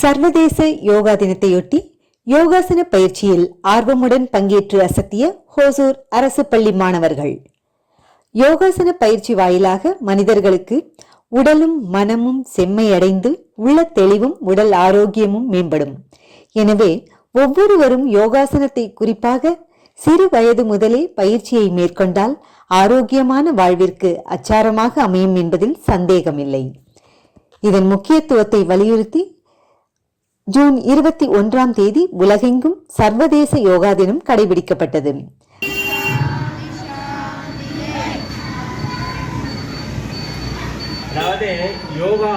சர்வதேச யோகா தினத்தையொட்டி யோகாசன பயிற்சியில் ஆர்வமுடன் பங்கேற்று அசத்திய ஹோசூர் அரசு பள்ளி மாணவர்கள். யோகாசன பயிற்சி வாயிலாக மனிதர்களுக்கு உடலும் மனமும் செம்மையடைந்து உள்ள தெளிவும் உடல் ஆரோக்கியமும் மேம்படும். எனவே ஒவ்வொருவரும் யோகாசனத்தை குறிப்பாக சிறு வயது முதலே பயிற்சியை மேற்கொண்டால் ஆரோக்கியமான வாழ்விற்கு அச்சாரமாக அமையும் என்பதில் சந்தேகமில்லை. இதன் முக்கியத்துவத்தை வலியுறுத்தி ஜூன் இருபத்தி ஒன்றாம் தேதி உலகெங்கும் சர்வதேச யோகா தினம் கடைபிடிக்கப்பட்டது. அதாவது யோகா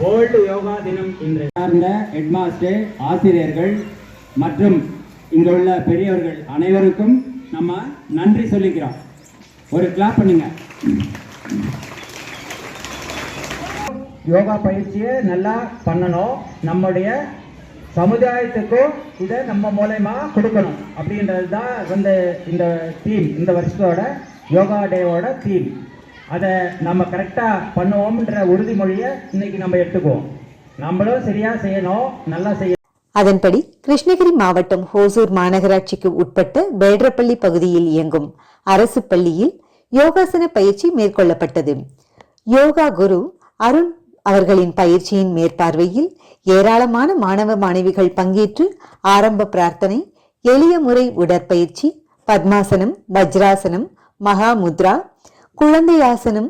வேர்ல்டு யோகா தினம் இன்று. சார்ந்த ஹெட்மாஸ்டர் ஆசிரியர்கள் மற்றும் இங்க உள்ள பெரியவர்கள் அனைவருக்கும் நம்ம நன்றி சொல்லிக்கிறோம். ஒரு கிளாப் பண்ணுங்க. யோகா பயிற்சியை நல்லா பண்ணணும். நம்முடைய சமுதாயத்துக்கும் இதை நம்ம மூலயமா கொடுக்கணும். அப்படின்றது தான் வந்து இந்த தீம் இந்த வருஷத்தோட யோகா டேவோட தீம் அதை நம்ம கரெக்டாக பண்ணுவோம்ன்ற உறுதிமொழியை இன்னைக்கு நம்ம எடுத்துக்குவோம். நம்மளும் சரியாக செய்யணும் நல்லா செய்ய அதன்படி கிருஷ்ணகிரி மாவட்டம் ஹோசூர் மாநகராட்சிக்கு உட்பட்ட பேட்ரப்பள்ளி பகுதியில் இயங்கும் அரசு பள்ளியில் யோகாசன பயிற்சி மேற்கொள்ளப்பட்டது. யோகா குரு அருண் அவர்களின் பயிற்சியின் மேற்பார்வையில் ஏராளமான மாணவ மாணவிகள் பங்கேற்று ஆரம்ப பிரார்த்தனை எளிய முறை உடற்பயிற்சி பத்மாசனம் வஜ்ராசனம் மகாமுத்ரா குழந்தை ஆசனம்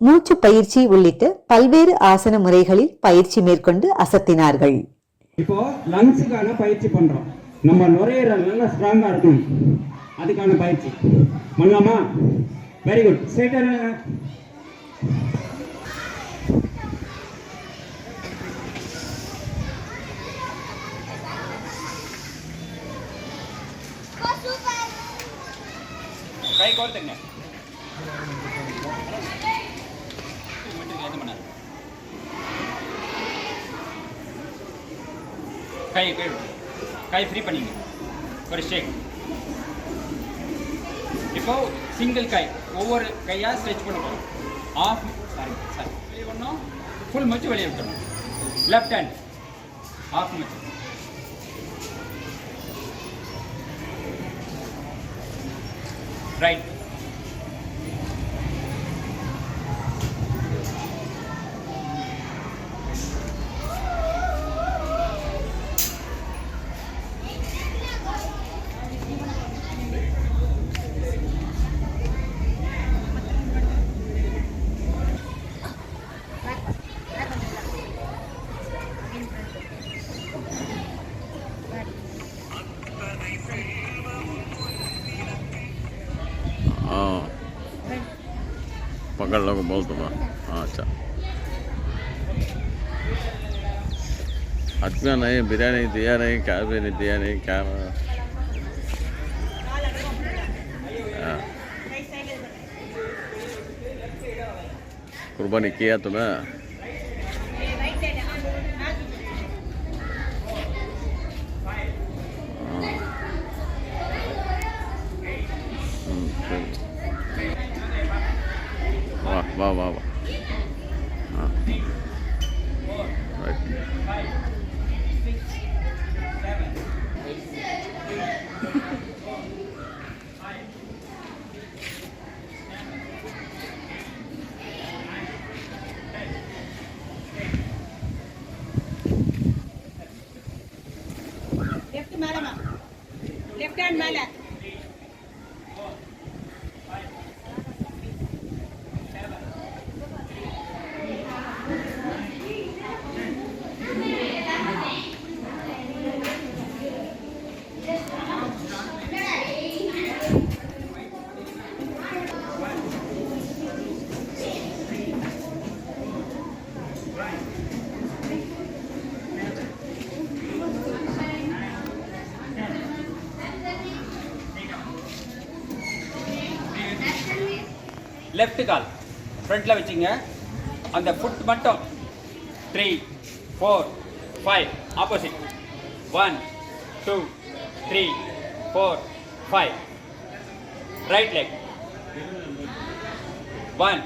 மூச்சு பயிற்சி உள்ளிட்ட பல்வேறு ஆசன முறைகளில் பயிற்சி மேற்கொண்டு அசத்தினார்கள். இப்போ லங்ஸுக்கான பயிற்சி பண்றோம். நம்ம நுரையீரல் நல்லா ஸ்ட்ராங்கா இருக்கும். அதுக்கான பயிற்சி. பண்ணலாமா? வெரி குட் ஸ்ட்ரைட்டா கை கோர்த்துங்க. கை கை கை ஃப்ரீ பண்ணிங்க. ஒரு ஷேக் இப்போ சிங்கிள் கை ஒவ்வொரு கையாக ஸ்ட்ரெச் பண்ண போகிறோம் ஆஃப் சாரி சாரி வெளியே ஒன்றும் ஃபுல் மச்சு வெளியே விட்டணும் லெஃப்ட் ஹேண்ட் ஆஃப் மச்சு ரைட் पकड़ लो बोल तुम्हारा हाँ अच्छा अतना नहीं बिरयानी दिया नहीं क्या भी नहीं दिया नहीं क्या हाँ। कुर्बानी किया तुम्हें Wow, wow, wow. Ah. Right. Left, madam. Left hand, madam. Left கால் ஃப்ரண்ட்டில் வச்சுங்க அந்த ஃபுட் மட்டும். Three four five opposite one two three four five right leg one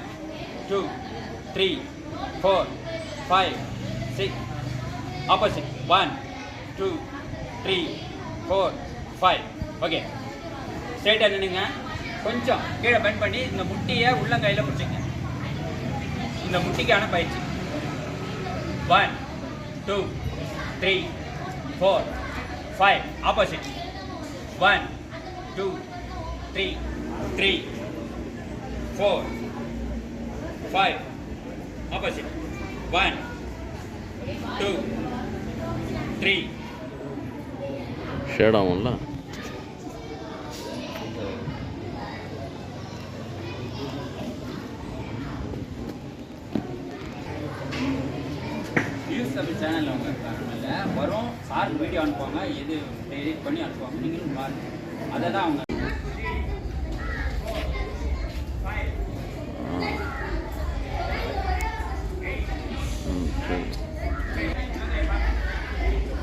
two three four five six opposite one two three four five okay ஸ்ட்ரைட்டாக நின்றுங்க கொஞ்சம் கீழே bend பண்ணி இந்த முட்டியை உள்ளங்கையில் முடிச்சுங்க இந்த முட்டிக்கான பயிற்சி. One two three four five opposite one two three three four five opposite one two three ஷேடாகும்ல ஆகும்ல தமிழ் சேனலில் அவங்க இருக்காங்கல்ல வரும். சார் வீடியோ அனுப்புவாங்க. எது எடிட் பண்ணி அனுப்புவாங்க நீங்களும் பாருங்க. அதை தான் அவங்க ம் சரி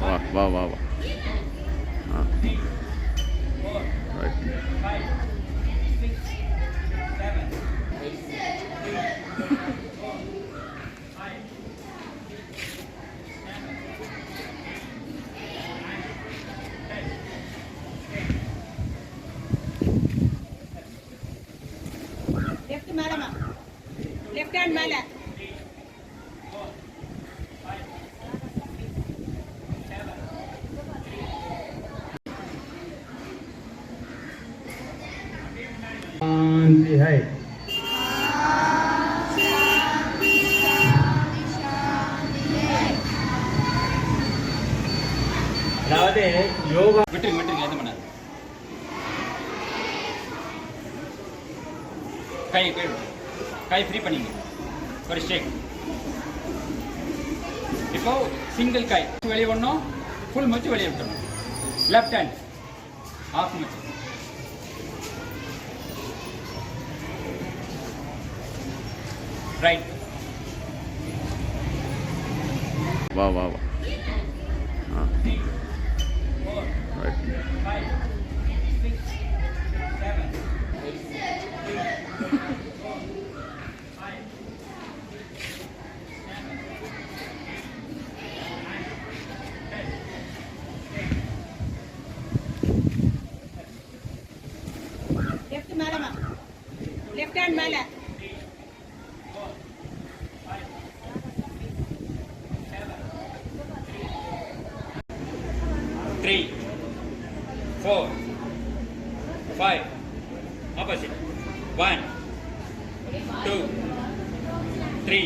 வா வா வா வா. ஆ ரைட் லெஃப்ட் மேலமா ஸ்டாண்ட் மேலே. है அதாவது யோகா விட்டுருங்க விட்டுருங்க எது பண்ணாது கை கை கை ஃப்ரீ பண்ணிங்க ஒரு ஷேக் இப்போ சிங்கிள் கை வெளியே விடணும் ஃபுல் மூச்சு வெளியே விட்டணும் லெஃப்ட் ஹேண்ட் ஆஃப் மூச்சு. ரைட் வா வா வா. ஆ. லெஃப்ட் ஹேண்ட் மேல three four five opposite one two three